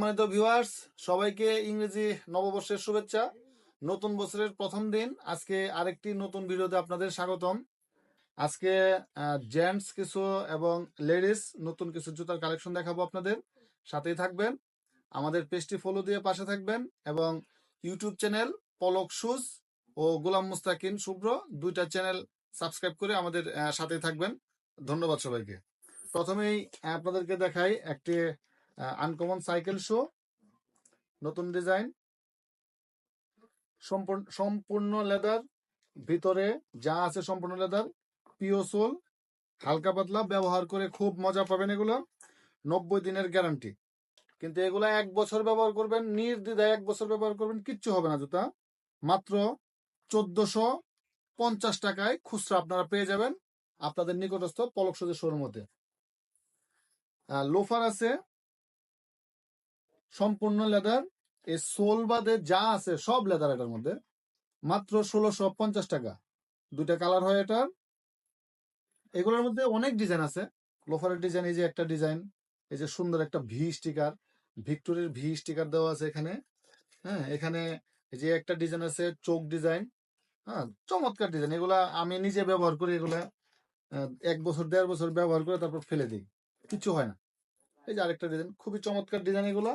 সম্মানিত ভিউয়ার্স সবাইকে ইংরেজি নববর্ষের শুভেচ্ছা। নতুন বছরের প্রথম দিন, আজকে আরেকটি নতুন ভিডিওতে আপনাদের স্বাগতম। আজকে জেন্টস কিছু এবং লেডিস নতুন কিছু জুতার কালেকশন দেখাবো আপনাদের। সাথেই থাকবেন, আমাদের পেজটি ফলো দিয়ে পাশে থাকবেন এবং ইউটিউব চ্যানেল পলক শুজ ও গোলাম মুস্তাকিন শুভ্র দুইটা চ্যানেল সাবস্ক্রাইব করে আমাদের সাথেই থাকবেন। ধন্যবাদ সবাইকে। প্রথমেই আপনাদেরকে দেখাই একটি আনকমন সাইকেল শো নতুন ডিজাইন সম্পূর্ণ লেদার ভিতরে যা আছে সম্পূর্ণ লেদার পিওসোল হালকা পাতলা, ব্যবহার করে খুব মজা পাবেন এগুলো, নব্বই দিনের গ্যারান্টি কিন্তু এগুলা এক বছর ব্যবহার করবেন, নির্দ্বিধায় এক বছর ব্যবহার করবেন, কিচ্ছু হবে না জুতা। মাত্র চোদ্দশো পঞ্চাশ টাকায় খুচরা আপনারা পেয়ে যাবেন আপনাদের নিকটস্থ পলক শোরুম মধ্যে লোফার আছে সম্পূর্ণ লেদার, এই সোল বাদে যা আছে সব লেদার এটার মধ্যে, মাত্র ষোলোশো পঞ্চাশ টাকা। দুইটা কালার হয় এটার। এগুলোর মধ্যে অনেক ডিজাইন আছে। লোফারের ডিজাইন, এই যে একটা ডিজাইন, এই যে সুন্দর একটা ভি স্টিকার ভিক্টোরির ভি স্টিকার দেওয়া আছে এখানে। হ্যাঁ এখানে এই যে একটা ডিজাইন আছে, চোখ ডিজাইন। হ্যাঁ চমৎকার ডিজাইন। এগুলা আমি নিজে ব্যবহার করি, এগুলা এক বছর, দেড় বছর ব্যবহার করে তারপর ফেলে দিই। কিছু হয় না। এই যে আরেকটা ডিজাইন, খুবই চমৎকার ডিজাইন এগুলা।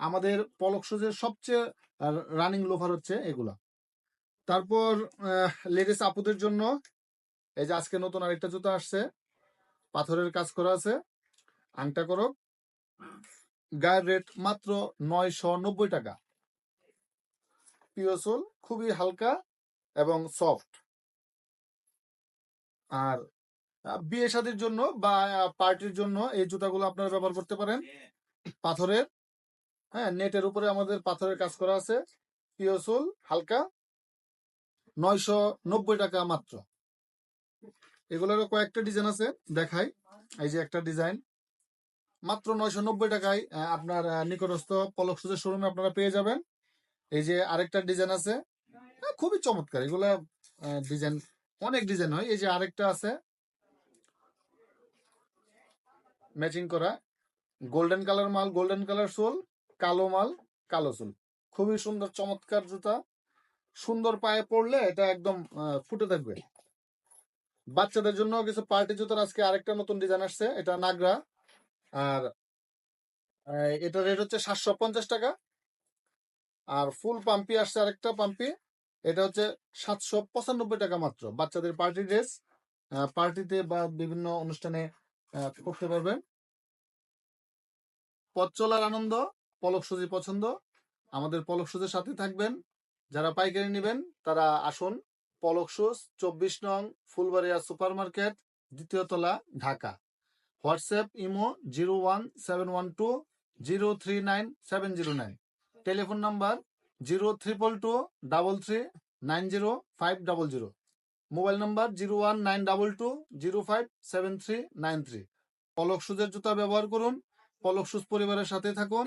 আমাদের পলক সুজের সবচেয়ে রানিং লোভার হচ্ছে এগুলা। তারপর লেডিস আপুদের জন্য, এই যে আজকে নতুন আরেকটা জুতা আসছে, পাথরের কাজ করা আছে, আংটা করো। গায়ের রেট মাত্র নয়শো নব্বই টাকা পিওসোল খুবই হালকা এবং সফট আর বিয়ে শাদির জন্য বা পার্টির জন্য এই জুতাগুলো আপনারা ব্যবহার করতে পারেন। পাথরের হ্যাঁ নেটের উপরে আমাদের পাথরের কাজ করা আছে। পিওসোল হালকা। নয়শো নব্বই টাকা মাত্র। এগুলোরও কয়েকটা ডিজাইন আছে দেখাই। এই যে একটা ডিজাইন মাত্র নয়শো নব্বই টাকায় আপনার নিকটস্থ পলক সুজের শোরুমে আপনারা পেয়ে যাবেন। এই যে আরেকটা ডিজাইন আছে। হ্যাঁ, খুবই চমৎকার। এগুলা ডিজাইন অনেক ডিজাইন হয়। এই যে আরেকটা আছে। ম্যাচিং করা। গোল্ডেন কালার মাল গোল্ডেন কালার সোল কালো মাল, কালো সোল খুবই সুন্দর, চমৎকার জুতা। সুন্দর পায়ে পড়লে এটা একদম ফুটে থাকবে। বাচ্চাদের জন্য কিছু পার্টি জুতার আজকে আরেকটা নতুন ডিজাইন আসছে। এটা নাগরা। আর এটা রেট হচ্ছে সাতশো পঞ্চাশ টাকা। আর ফুল পাম্পি আসছে আরেকটা পাম্পি। এটা হচ্ছে সাতশো পঁচানব্বই টাকা মাত্র। বাচ্চাদের পার্টি ড্রেস পার্টিতে বা বিভিন্ন অনুষ্ঠানে করতে পারবেন। পথ চলার আনন্দ। পলক সুজি পছন্দ, আমাদের পলক সুজের সাথে থাকবেন। যারা পাইকারি নেবেন, তারা আসুন। পলক সুজ, চব্বিশ নং ফুলবাড়িয়া সুপার মার্কেট দ্বিতীয় তলা, Dhaka. WhatsApp Imo zero one seven one two zero three nine seven zero nine. Telephone number zero triple two double three nine zero five double zero. Mobile number zero one nine double two zero five seven three nine three. Polok সুজের জুতা ব্যবহার করুন। পলক সুজ পরিবারের সাথে থাকুন।